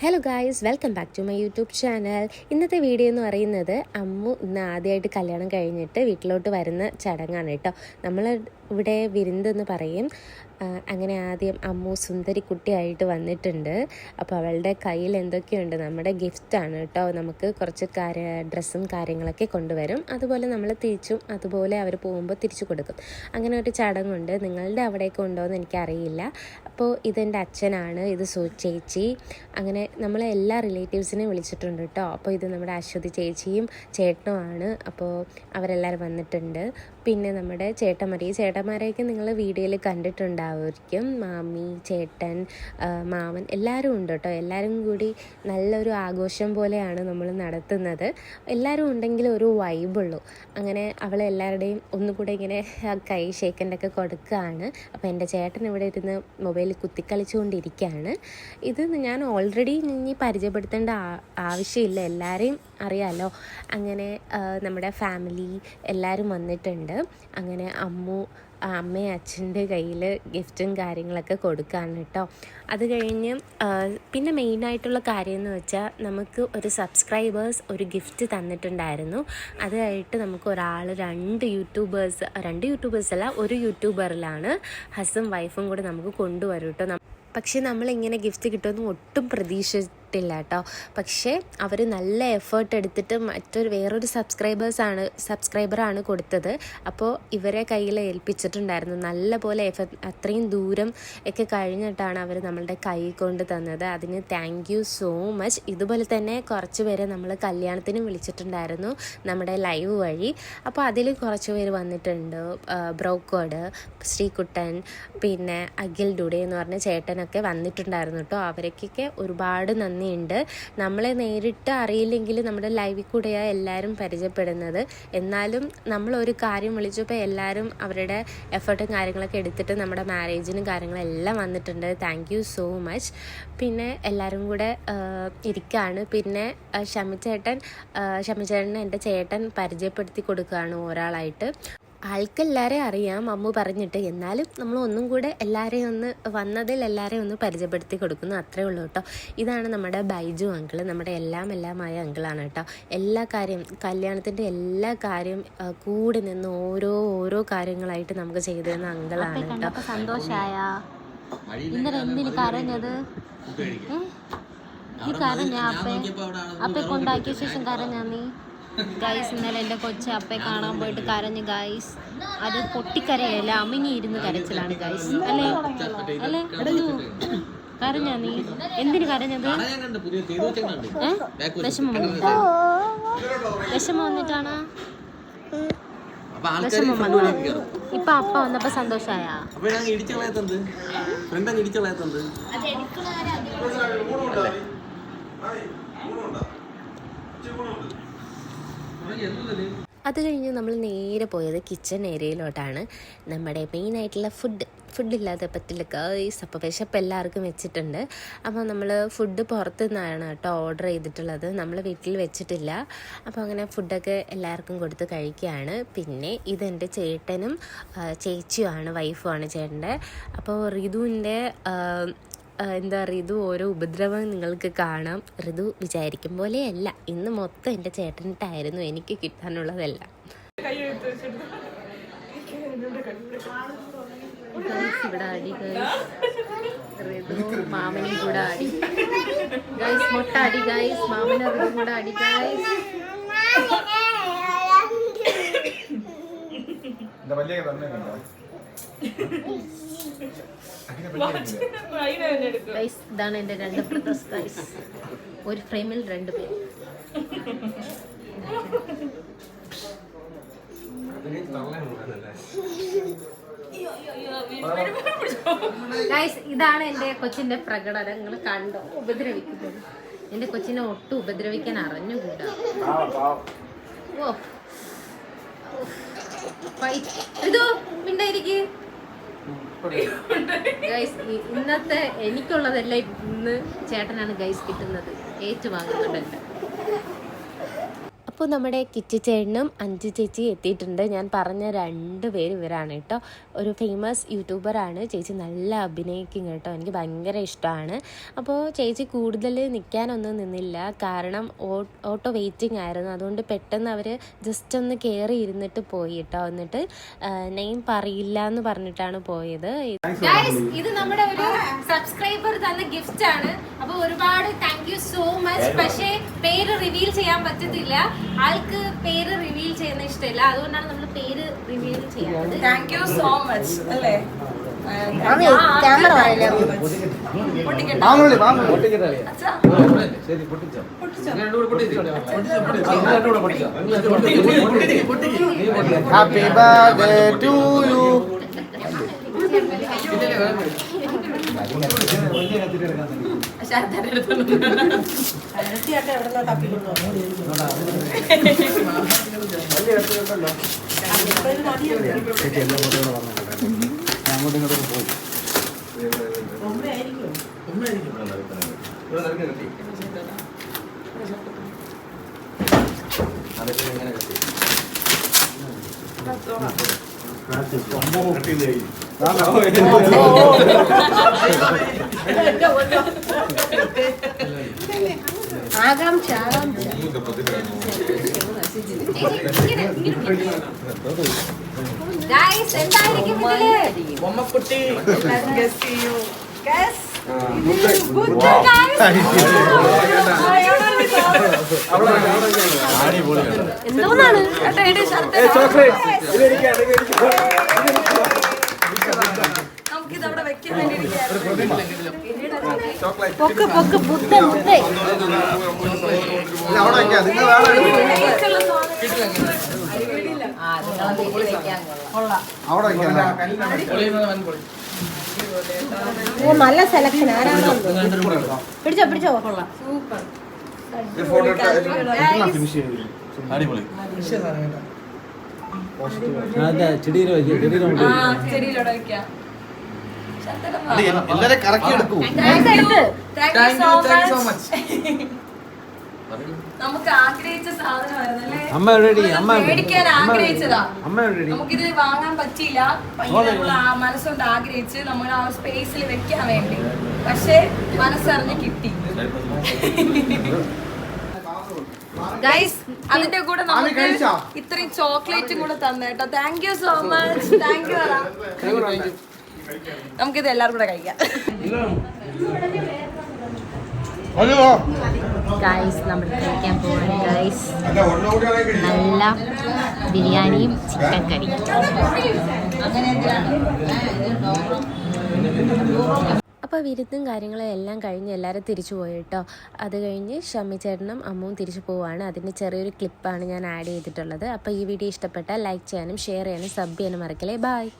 Hello guys welcome back to my YouTube channel ഇന്നത്തെ video എന്ന് പറയുന്നത് അമ്മു ഇന്ന് ആദ്യമായിട്ട് കല്യാണം കഴിഞ്ഞിട്ട് വീട്ടിലോട്ട് വരുന്ന ചടങ്ങാണ് കേട്ടോ. നമ്മൾ ഇവിടെ വിരുന്നെന്ന് പറയും. അങ്ങനെ ആദ്യം അമ്മു സുന്ദരി കുട്ടിയായിട്ട് വന്നിട്ടുണ്ട്. അപ്പോൾ അവളുടെ കയ്യിൽ എന്തൊക്കെയുണ്ട്? നമ്മുടെ ഗിഫ്റ്റാണ് കേട്ടോ. നമുക്ക് കുറച്ച് കാര്യ ഡ്രസ്സും കാര്യങ്ങളൊക്കെ കൊണ്ടുവരും. അതുപോലെ നമ്മൾ തിരിച്ചും അതുപോലെ അവർ പോകുമ്പോൾ തിരിച്ചു കൊടുക്കും. അങ്ങനെ ഒരു ചടങ്ങുണ്ട്. നിങ്ങളുടെ അവിടെയൊക്കെ ഉണ്ടോ എന്ന് എനിക്കറിയില്ല. അപ്പോൾ ഇതെന്റെ അച്ഛനാണ് ഇത് സു ചേച്ചി. അങ്ങനെ നമ്മൾ എല്ലാ റിലേറ്റീവ്സിനെയും വിളിച്ചിട്ടുണ്ട് കേട്ടോ. അപ്പോൾ ഇത് നമ്മുടെ അശ്വതി ചേച്ചിയും ചേട്ടനുമാണ്. അപ്പോൾ അവരെല്ലാവരും വന്നിട്ടുണ്ട്. പിന്നെ നമ്മുടെ ചേട്ടന്മാർ ഈ ചേട്ടന്മാരെയൊക്കെ നിങ്ങൾ വീഡിയോയിൽ കണ്ടിട്ടുണ്ടാവുമായിരിക്കും. മാമി ചേട്ടൻ മാമൻ എല്ലാവരും ഉണ്ട് കേട്ടോ. എല്ലാവരും കൂടി നല്ലൊരു ആഘോഷം പോലെയാണ് നമ്മൾ നടത്തുന്നത്. എല്ലാവരും ഉണ്ടെങ്കിൽ ഒരു വൈബുള്ളൂ. അങ്ങനെ അവളെ എല്ലാവരുടെയും ഒന്നുകൂടെ ഇങ്ങനെ കൈ ഷേക്കന്റെയൊക്കെ കൊടുക്കുകയാണ്. അപ്പോൾ എന്റെ ചേട്ടൻ ഇവിടെ ഇരുന്ന് മൊബൈലിൽ കുത്തിക്കളിച്ചുകൊണ്ടിരിക്കുകയാണ്. ഇത് ഞാൻ ഓൾറെഡി ഇനി പരിചയപ്പെടുത്തേണ്ട ആവശ്യമില്ല. എല്ലാവരെയും അറിയാമല്ലോ അങ്ങനെ നമ്മുടെ ഫാമിലി എല്ലാവരും വന്നിട്ടുണ്ട്. അങ്ങനെ അമ്മു അമ്മയും അച്ഛന്റെ കയ്യിൽ ഗിഫ്റ്റും കാര്യങ്ങളൊക്കെ കൊടുക്കുകയാണ് കേട്ടോ. അത് കഴിഞ്ഞ് പിന്നെ മെയിനായിട്ടുള്ള കാര്യം എന്ന് വെച്ചാൽ നമുക്ക് ഒരു സബ്സ്ക്രൈബേഴ്സ് ഒരു ഗിഫ്റ്റ് തന്നിട്ടുണ്ടായിരുന്നു. അതായിട്ട് നമുക്ക് ഒരാൾ രണ്ട് യൂട്യൂബേഴ്സ് രണ്ട് യൂട്യൂബേഴ്സ് അല്ല ഒരു യൂട്യൂബറിലാണ് ഹസും വൈഫും കൂടെ നമുക്ക് കൊണ്ടുവരും കേട്ടോ. പക്ഷേ നമ്മളിങ്ങനെ ഗിഫ്റ്റ് കിട്ടുമെന്ന് ഒട്ടും പ്രതീക്ഷിച്ചിട്ടില്ല കേട്ടോ. പക്ഷേ അവർ നല്ല എഫേർട്ട് എടുത്തിട്ട് മറ്റൊരു വേറൊരു സബ്സ്ക്രൈബേഴ്സാണ് സബ്സ്ക്രൈബറാണ് കൊടുത്തത്. അപ്പോൾ ഇവരെ കയ്യിൽ ഏൽപ്പിച്ചിട്ടുണ്ടായിരുന്നു. നല്ല പോലെ അത്രയും ദൂരം ഒക്കെ കഴിഞ്ഞിട്ടാണ് അവർ നമ്മളുടെ കൈ കൊണ്ട് തന്നത്. അതിന് താങ്ക് യു സോ മച്ച് ഇതുപോലെ തന്നെ കുറച്ച് പേരെ നമ്മൾ കല്യാണത്തിനും വിളിച്ചിട്ടുണ്ടായിരുന്നു നമ്മുടെ ലൈവ് വഴി. അപ്പോൾ അതിൽ കുറച്ച് പേര് വന്നിട്ടുണ്ട്. ബ്രോക്കോഡ് ശ്രീകുട്ടൻ പിന്നെ അഖിൽ ഡുഡേ എന്ന് പറഞ്ഞ ചേട്ടനൊക്കെ വന്നിട്ടുണ്ടായിരുന്നു കേട്ടോ. അവരൊക്കെ ഒരുപാട് നന്ദിയുണ്ട് നമ്മളെ നേരിട്ട് അറിയില്ലെങ്കിൽ നമ്മുടെ ലൈവിൽ കൂടെയാണ് എല്ലാവരും പരിചയപ്പെടുന്നത്. എന്നാലും നമ്മൾ ഒരു കാര്യം വിളിച്ചപ്പോൾ എല്ലാവരും അവരുടെ എഫേർട്ടും കാര്യങ്ങളൊക്കെ എടുത്തിട്ട് നമ്മുടെ മാരേജിനും കാര്യങ്ങളെല്ലാം വന്നിട്ടുണ്ട്. താങ്ക് യു സോ മച്ച് പിന്നെ എല്ലാവരും കൂടെ ഇരിക്കുകയാണ് പിന്നെ ഷമിച്ചേട്ടൻ ആ, ഷമിച്ചേട്ടനെ എന്റെ ചേട്ടൻ പരിചയപ്പെടുത്തി കൊടുക്കുകയാണ് ഒരാളായിട്ട്. ആൾക്കെല്ലാവരെയും അറിയാം അമ്മു പറഞ്ഞിട്ട്. എന്നാലും നമ്മൾ ഒന്നും കൂടെ എല്ലാവരെയും ഒന്ന് വന്നതിൽ എല്ലാവരെയും ഒന്ന് പരിചയപ്പെടുത്തി കൊടുക്കുന്നു. അത്രേ ഉള്ളൂ കേട്ടോ. ഇതാണ് നമ്മുടെ ബൈജു അങ്കിൾ നമ്മുടെ എല്ലാം എല്ലാമായ അങ്കിളാണ് കേട്ടോ. എല്ലാ കാര്യം കല്യാണത്തിന്റെ എല്ലാ കാര്യം കൂടി നിന്ന് ഓരോ ഓരോ കാര്യങ്ങളായിട്ട് നമുക്ക് ചെയ്തു തരുന്ന അങ്കിളാണ് കേട്ടോ. സന്തോഷമായ ഈ ഇന്നലെ എന്തിന് കരഞ്ഞത് ഏ? നീ കരഞ്ഞ അപ്പെ അപ്പെ കൊണ്ടാക്കിയ ശേഷം കരഞ്ഞ നീ ഗൈസ് ഇന്നലെ എന്റെ കൊച്ച് അപ്പെ കാണാൻ പോയിട്ട് കരഞ്ഞു ഗൈസ് അത് പൊട്ടിക്കരയല്ല അമിങ്ങിയിരുന്ന് കരച്ചിലാണ് ഗൈസ് അല്ലേ? അല്ലേ? കരഞ്ഞാ കരഞ്ഞ നീ? എന്തിന് കരഞ്ഞത്? വിഷമം വിഷമം വന്നിട്ടാണ്? വിഷമം വന്നു ഇപ്പൊ അപ്പ വന്നപ്പോ സന്തോഷായ? ഇടിച്ചു അത് കഴിഞ്ഞ് നമ്മൾ നേരെ പോയത് കിച്ചൺ ഏരിയയിലോട്ടാണ് നമ്മുടെ മെയിനായിട്ടുള്ള ഫുഡ് ഫുഡില്ലാതെ പറ്റില്ല ഗേയ്സ് അപ്പോൾ വിശപ്പ് എല്ലാവർക്കും വെച്ചിട്ടുണ്ട്. അപ്പോൾ നമ്മൾ ഫുഡ് പുറത്തു നിന്നാണ് കേട്ടോ ഓർഡർ ചെയ്തിട്ടുള്ളത്. നമ്മൾ വീട്ടിൽ വെച്ചിട്ടില്ല. അപ്പോൾ അങ്ങനെ ഫുഡൊക്കെ എല്ലാവർക്കും കൊടുത്ത് കഴിക്കുകയാണ്. പിന്നെ ഇതെന്റെ ചേട്ടനും ചേച്ചിയുമാണ് വൈഫുമാണ് ചേട്ടന്റെ. അപ്പോൾ റിതുവിന്റെ എന്താ ഋതു ഓരോ ഉപദ്രവം നിങ്ങൾക്ക് കാണാം. ഋതു വിചാരിക്കും പോലെയല്ല. ഇന്ന് മൊത്തം എന്റെ ചേട്ടനിട്ടായിരുന്നു. എനിക്ക് കിട്ടാനുള്ളതെല്ലാം. ഇവിടെ അടി ഋതു മാമനും കൂടെ അടി. ഗൈസ് മൊട്ട അടി ഗൈസ് മാമന കൂടെ അടി ഗൈസ് വലിയ ഗൈസ് ഇതാണ് എന്റെ രണ്ട് ബ്രദേഴ്സ് ഗൈസ് ഒരു ഫ്രെയിമിൽ രണ്ട് പേര്. ഗൈസ് ഇതാണ് എന്റെ കൊച്ചിന്റെ പ്രകടനം. കണ്ടോ? ഉപദ്രവിക്കുന്നത്. എന്റെ കൊച്ചിനെ ഒട്ടും ഉപദ്രവിക്കാൻ അറിഞ്ഞുകൂടാ. ഓ ഇതോ മിണ്ടായിരിക്ക്. ഗൈസ് ഇന്നത്തെ എനിക്കുള്ളതെല്ലാം ഇന്ന് ചേട്ടനാണ് ഗൈസ് കിട്ടുന്നത്. ഏറ്റുവാങ്ങുന്നുണ്ടല്ലോ അപ്പോൾ നമ്മുടെ കിച്ചിച്ചേട്ടനും അഞ്ചു ചേച്ചി എത്തിയിട്ടുണ്ട്. ഞാൻ പറഞ്ഞ രണ്ട് പേര് ഇവരാണ് കേട്ടോ. ഒരു ഫേമസ് യൂട്യൂബറാണ് ചേച്ചി നല്ല അഭിനയിക്കും കേട്ടോ. എനിക്ക് ഭയങ്കര ഇഷ്ടമാണ്. അപ്പോൾ ചേച്ചി കൂടുതൽ നിൽക്കാനൊന്നും നിന്നില്ല. കാരണം ഓട്ടോ വെയിറ്റിംഗ് ആയിരുന്നു. അതുകൊണ്ട് പെട്ടെന്ന് അവർ ജസ്റ്റ് ഒന്ന് കയറി ഇരുന്നിട്ട് പോയി കേട്ടോ. എന്നിട്ട് നെയിം പറയില്ല എന്ന് പറഞ്ഞിട്ടാണ് പോയത്. ഇത് നമ്മുടെ ഒരു സബ്സ്ക്രൈബർ തന്ന ഗിഫ്റ്റ് ആണ്. അപ്പോൾ ഒരുപാട് താങ്ക് യു സോ മച്ച് പക്ഷേ പേര് റിവീൽ ചെയ്യാൻ പറ്റത്തില്ല. ആൾക്ക് പേര് റിവീൽ ചെയ്യുന്ന ഇഷ്ടമില്ല. അതുകൊണ്ടാണ് നമ്മൾ പേര് റിവീൽ ചെയ്യാത്തത്. താങ്ക് യു സോ മച്ച് അല്ലേ? ക്യാമറ അച്ഛാ. Happy birthday to you. അങ്ങോട്ടും ഇങ്ങോട്ടും പോകും ഗൈസ് എന്തായിരിക്കും ഇതിൽ ഗസ് ചെയ്യൂ. ഗസ് എന്തോന്നാണ്? നമുക്കിതവിടെ വെക്കാൻ വേണ്ടി പൊക്ക് പൊക്ക് ബുദ്ധ ബുദ്ധ വെക്കാം നല്ല സെലക്ഷൻ ആരാണോ പിടിച്ചോ പിടിച്ചോ ഫിനിഷ് ചെയ്തു അടിപൊളി ചെടിയിൽ വെക്കാം. എല്ലാരെ കറക്കി എടുക്കൂ. താങ്ക് യു സോ മച്ച് നമുക്ക് ആഗ്രഹിച്ച അമ്മ റെഡി അമ്മ മേടിക്കാൻ ആഗ്രഹിച്ചതാ. അമ്മ റെഡി നമുക്കിത് വാങ്ങാൻ പറ്റിയില്ല. നമ്മൾ മനസ്സുകൊണ്ട് ആഗ്രഹിച്ച് നമ്മൾ ആ സ്പേസിൽ വെക്കാൻ വേണ്ടി. പക്ഷേ മനസ്സറിഞ്ഞ് കിട്ടി. ഗൈസ് അതിന്റെ കൂടെ നമുക്ക് ഇത്രയും ചോക്ലേറ്റും കൂടെ തന്നേട്ടോ. Thank you so much thank you നമുക്കിത് എല്ലാവരും കൂടെ കഴിക്കാം. ഗൈസ് നമ്മൾ കഴിക്കാൻ പോകുന്നത് ഗൈസ് നല്ല ബിരിയാണിയും ചിക്കൻ കറിയും. അപ്പോൾ വിരുന്നും കാര്യങ്ങളും എല്ലാം കഴിഞ്ഞ് എല്ലാവരും തിരിച്ചു പോയി കേട്ടോ. അത് കഴിഞ്ഞ് ഷമ്മി ചേട്ടനും അമ്മവും തിരിച്ചു പോവുകയാണ് അതിന്റെ ചെറിയൊരു ക്ലിപ്പാണ് ഞാൻ ആഡ് ചെയ്തിട്ടുള്ളത്. അപ്പോൾ ഈ വീഡിയോ ഇഷ്ടപ്പെട്ടാൽ ലൈക്ക് ചെയ്യാനും ഷെയർ ചെയ്യാനും സബ് ചെയ്യാനും മറക്കല്ലേ? ബായ്